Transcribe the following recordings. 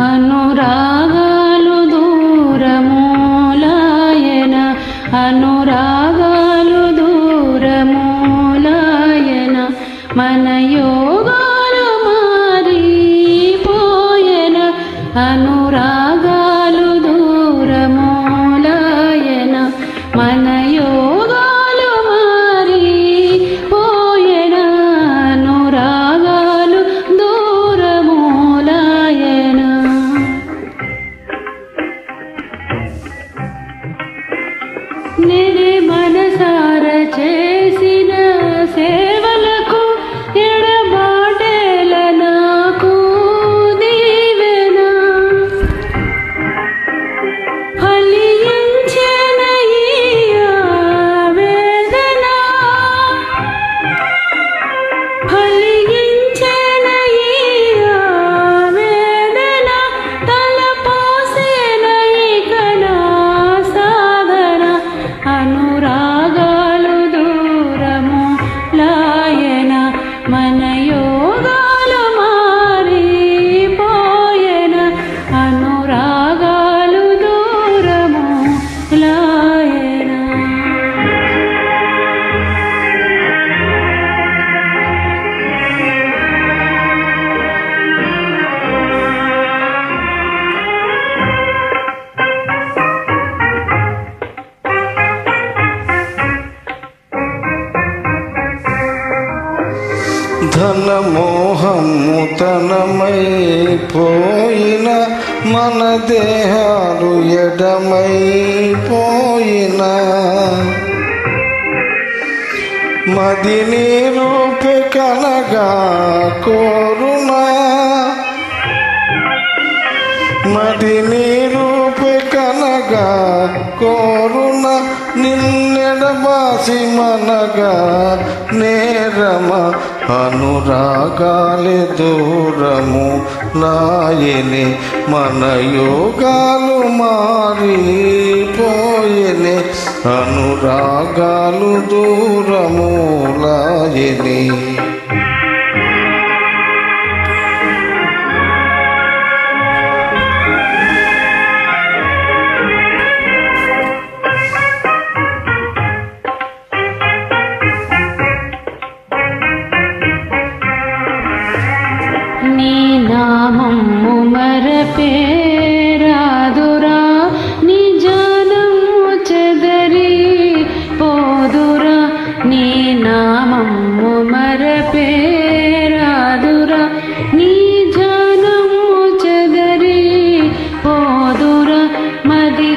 అనురాగాలు దూరమూలాయన అనురాగాలు దూరమూలాయన మన యోగాలు మారిపోయన అనురాగ ధనమోహము తనమైపోయిన మన దేహాలు ఎడమైపోయిన. మదిని రూపే కనగా కోరునా. మదిని రూపే కనగా కోరున. నిన్నెడబాసి మనగా నేరమ అనురాగాలే దూరము లాయనే మన యోగాలు మారిపోయెనే. అనురాగాలు దూరము లాయనే మరపేరాదురా నీ చెదరి పోదురా నీ నామము మరపేరాదురా నీ చెదరి పోదురా మది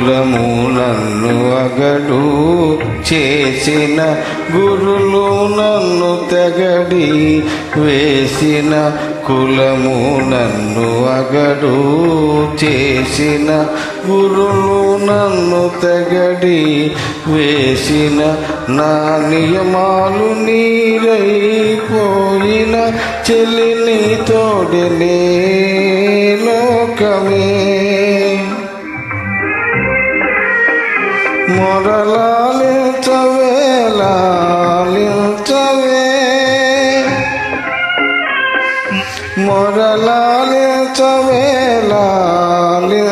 కులము నన్ను అగడు చేసిన గురులు నన్ను తెగడి వేసిన కులము నన్ను అగడు చేసిన గురులు నన్ను తెగడి వేసిన నా నియమాలు నీరైపోయిన చెల్లిని తోడనే లోకమే. মোরা লালে তবে। লালে তবে মোরা লালে তবে লালে